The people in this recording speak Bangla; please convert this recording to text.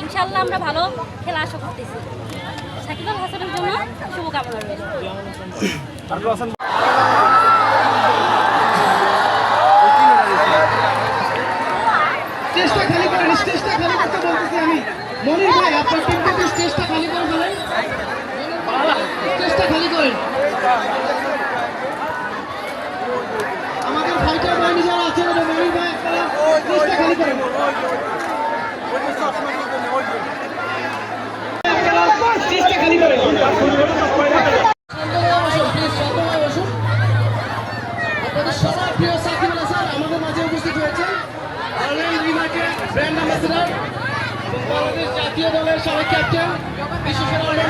ইনশাল্লাহ আমরা ভালো খেলা আশা করতেছি। সাকিব আল হাসানের জন্য শুভকামনা রয়েছে স্টেজটা খালি খালি খালি করে ব্র্যান্ড অ্যাম্বাসেডার এবং বাংলাদেশ জাতীয় দলের সাবেক ক্যাপ্টেন বিশ্বসেরা